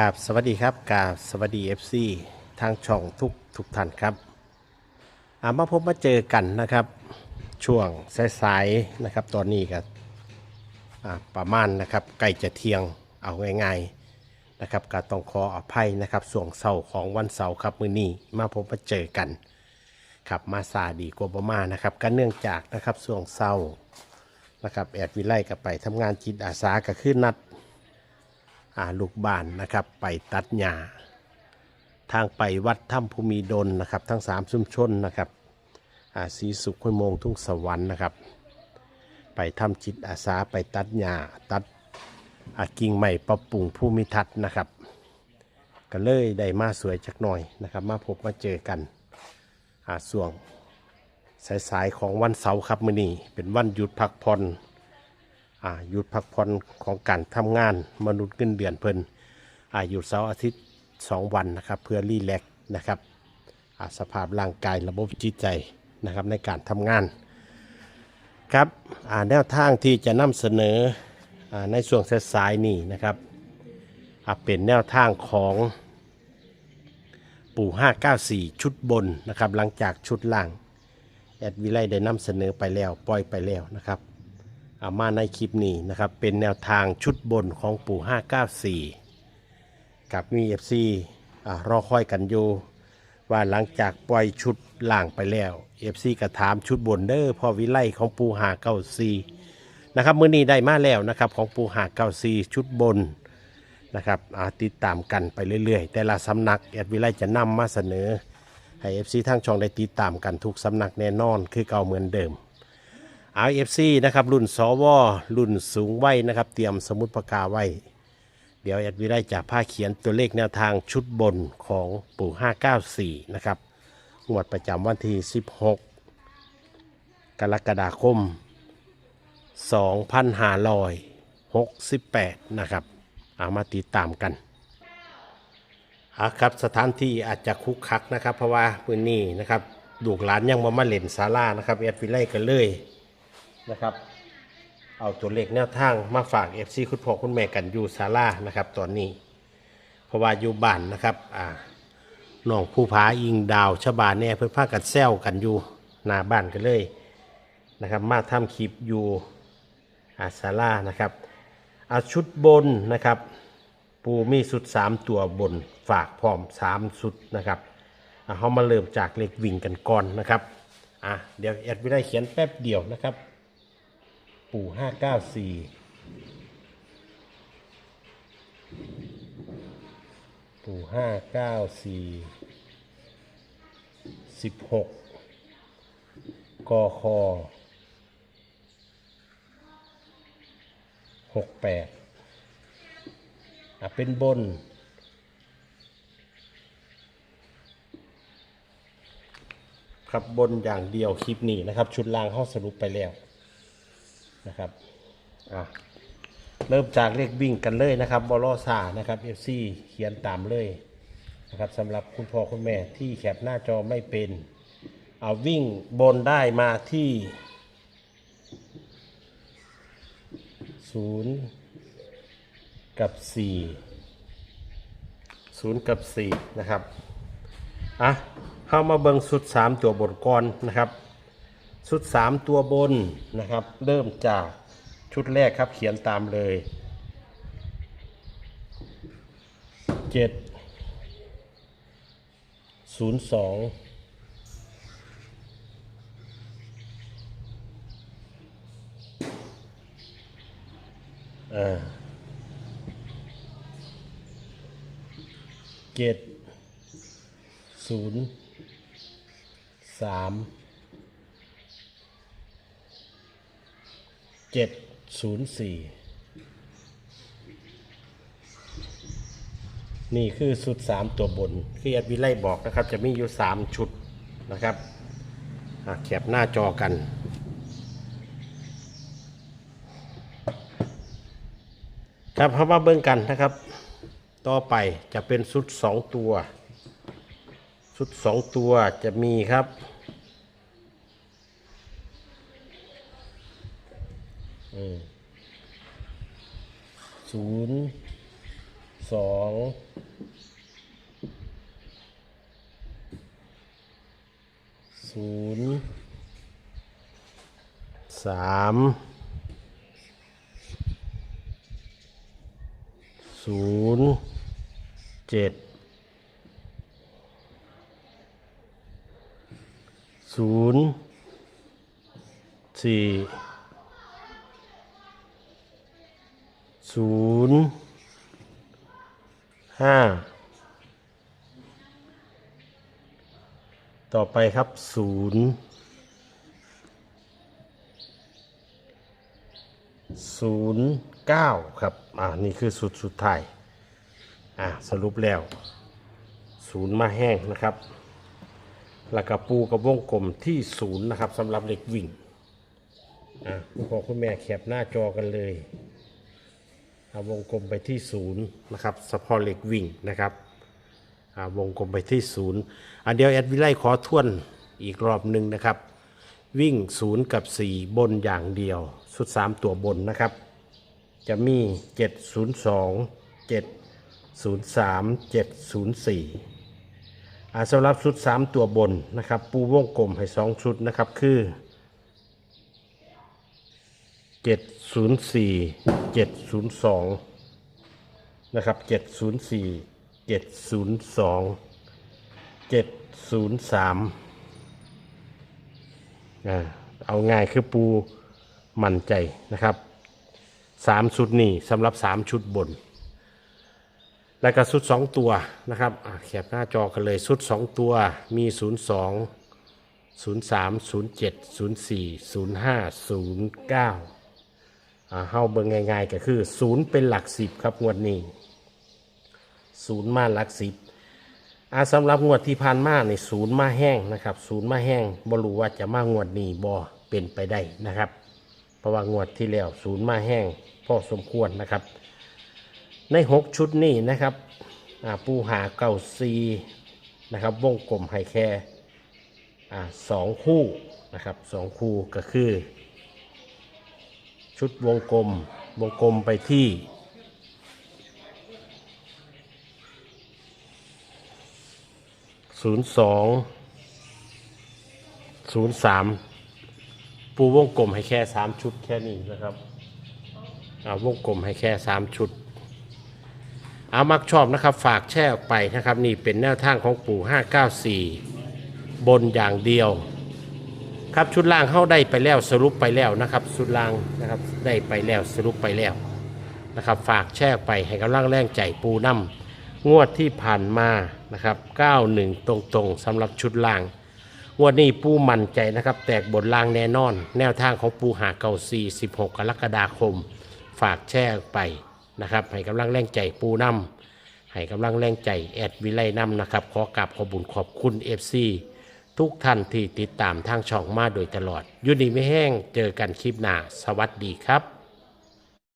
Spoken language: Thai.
กราบสวัสดีครับกราบสวัสดี FC ทางช่องทุกทุกท่านครับอามาพบมาเจอกันนะครับ ช่วงสายๆนะครับ ตอนนี้ก็อ่าประมาณนะครับใกล้จะเที่ยงเอาง่ายๆนะครับก็ต้องขออภัยนะครับส่วงเสาร์ของวันเสาร์ครับมือนี้มาพบมาเจอกันครับมาซาดีกว่าประมาณนะครับก็เนื่องจากนะครับส่วงเสาร์นะครับแอดวิไลก็ไปทำงานจิตอาสาก็คือนัด ลูกบ้านนะครับ ไปตัดหญ้าทางไปวัดถ้ำภูมิดลนะครับ ทั้งสามชุมชนนะครับอาศีสุขห้วยมงทุ่งสวรรค์นะครับ ไปทำจิตอาสาไปตัดหญ้าตัดอากิ่งใหม่ปรับปรุงภูมิทัศน์นะครับก็เลยได้มาสวยจักหน่อยนะครับ มาพบมาเจอกันอาส่วงสายๆของวันเสาร์ครับมื้อนี้เป็นวันหยุดพักผ่อน หยุดพักผ่อนของการทำงานมนุษย์เงินเดือนเพิ่นหยุดเสาร์อาทิตย์ 2 วันนะครับ เพื่อรีแลกนะครับสภาพร่างกายระบบจิตใจนะครับในการทำงานครับแนวทางที่จะนำเสนออในช่วงสายนี้นะครับเป็นแนวทางของปู่ 594 ชุดบนนะครับหลังจากชุดล่าง แอดวิไลได้นำเสนอไปแล้ว ปล่อยไปแล้วนะครับ เอามาในคลิปนี้นะครับ เป็นแนวทางชุดบนของปู่ 594 กับมีเอฟซีรอคอยกันอยู่ว่าหลังจากปล่อยชุดล่างไปแล้วเอฟซีก็ถามชุดบนเด้อพ่อวิไลของปูหาเก้าซีนะครับมื้อนี้ได้มาแล้วนะครับของปูหาเก้าซีชุดบนนะครับอาติดตามกันไปเรื่อย ๆ แต่ละสำนักแอดวิไลจะนำมาเสนอให้เอฟซีทางช่องได้ติดตามกันทุกสำนักแน่นอนคือเก่าเหมือนเดิม RFC นะครับรุ่นสวรุ่นสูงไว้นะครับ เตรียมสมุดปากกาไว้ เดี๋ยวแอดวิได้จะผ้าเขียนตัวเลขแนวทางชุดบนของปู่ 594 นะครับงวดประจำวันที่ 16 กรกฎาคม 2568 นะครับเอามาติดตามกันอะครับสถานที่อาจจะคุกคักนะครับ เพราะว่าพื้นนี้นะครับลูกหลานยังมามาเล่นศาลานะครับแอดวิไลกันเลย นะครับ เอาตัวเลขแนวทางมาฝาก FC คุณพ่อคุณแม่กันอยู่ศาลานะครับ ตอนนี้ เพราะว่าอยู่บ้านนะครับอ่าน้องผู้ผาอิงดาวชบาแน่เพื่อนพากันแซวกันอยู่หน้าบ้านกันเลยนะครับ มาทำคลิปอยู่อาศาลานะครับเอาชุดบนนะครับ ปูมีสุด 3 ตัวบนฝากพร้อม 3 สุดนะครับเขามาเริ่มจากเลขวิ่งกันก่อนนะครับอะเดี๋ยวแอดไม่ได้เขียนแป๊บเดียวนะครับ ปู่ห้าเก้าสี่ปู่ห้าเก้าสี่สิบหกกคหกแปดอะเป็นบนครับบนอย่างเดียวคลิปนี้นะครับ ชุดล่างห้องสรุปไปแล้ว นะครับอะเริ่มจากเลขวิ่งกันเลยนะครับบอลซานะครับ FC เขียนตามเลยนะครับสำหรับคุณพ่อคุณแม่ที่แคปหน้าจอไม่เป็นเอาวิ่งบนได้มาที่ศูนย์กับสี่ศูนย์กับสี่นะครับอะเข้ามาเบิงสุดสามตัวบทก่อนนะครับ ชุด 3 ตัวบนนะครับ เริ่มจากชุดแรกครับเขียนตามเลย 7 0 2อ่าเจ็ดศูนย์สาม เจ็ดศูนย์สี่นี่คือสุดสามตัวบนที่แอดวิไลบอกนะครับ จะมีอยู่สามชุดนะครับแคปหน้าจอกันครับเข้ามาเบิ่งกันนะครับ ต่อไปจะเป็นชุดสองตัวชุดสองตัวจะมีครับ ศูนย์สองศูนย์สามศูนย์เจ็ดศูนย์สี่ ศูนย์ห้าต่อไปครับศูนย์ศูนย์เก้าครับ อ่า นี่คือสุดสุดท้าย อ่า สรุปแล้วศูนย์มาแห้งนะครับแล้วก็ปูกับวงกลมที่ศูนย์นะครับสำหรับเหล็กวิ่ง อะคุณพ่อคุณแม่แคปหน้าจอกันเลย วงกลมไปที่ศูนย์นะครับสปอร์เหล็กวิ่งนะครับอ่าวงกลมไปที่ศูนย์อันเดียวแอดวิไลขอทวนอีกรอบหนึ่งนะครับ วิ่งศูนย์กับสี่บนอย่างเดียว สุดสามตัวบนนะครับ จะมี 702 703 704อ่าสำหรับชุด 3 ตัวบนนะครับ ปูวงกลมให้ 2 ชุดนะครับคือ 704 702นะครับ704 702 703อ่าเอาง่ายคือปูมั่นใจนะครับสามชุดนี่สำหรับสามชุดบน แล้วก็ชุดสองตัวนะครับแคปหน้าจอกันเลยชุดสองตัวมี0 2 0 3 0 7 0 4 0 5 0 9อ่าเเฮาเบิ่งง่ายๆก็คือ0เป็นหลักสิบครับงวดนี้0มาหลักสิบอาสำหรับงวดที่ผ่านมาในศูนย์มาแห้งนะครับศูนย์มาแห้งบรู้ว่าจะมางวดนี้บ่เป็นไปได้นะครับ เพราะว่างวดที่แล้วศูนย์มาแห้งพอสมควรนะครับ ใน 6 ชุดนี้นะครับปูหาเก่าซีนะครับวงกลมไฮแค่อ่าสองคู่นะครับสองคู่ก็คือ ชุดวงกลม วงกลมไปที่ศูนย์สองศูนย์สามปูวงกลมให้แค่สามชุดแค่นี้นะครับอาวงกลมให้แค่สามชุด เอามักชอบนะครับ ฝากแช่ออกไปนะครับ นี่เป็นแนวทางของปู่594บนอย่างเดียว ครับชุดล่างเข้าได้ไปแล้วสรุปไปแล้วนะครับชุดล่างนะครับได้ไปแล้วสรุปไปแล้วนะครับฝากแช่ไปให้กำลังแรงใจปูน้ำงวดที่ผ่านมานะครับ91 ตรงๆสำหรับชุดล่างงวดนี้ปูมั่นใจนะครับ แตกบนล่างแน่นอน แนวทางของปูหาเก่า46 กรกฎาคม ฝากแช่ไปนะครับให้กำลังแรงใจปูน้ำให้กำลังแรงใจแอดวิไลน้ำนะครับขอกราบขอบุญขอบคุณ FC ทุกท่านที่ติดตามทางช่องมาโดยตลอด ยุนีไม่แห้งเจอกันคลิปหน้า สวัสดีครับ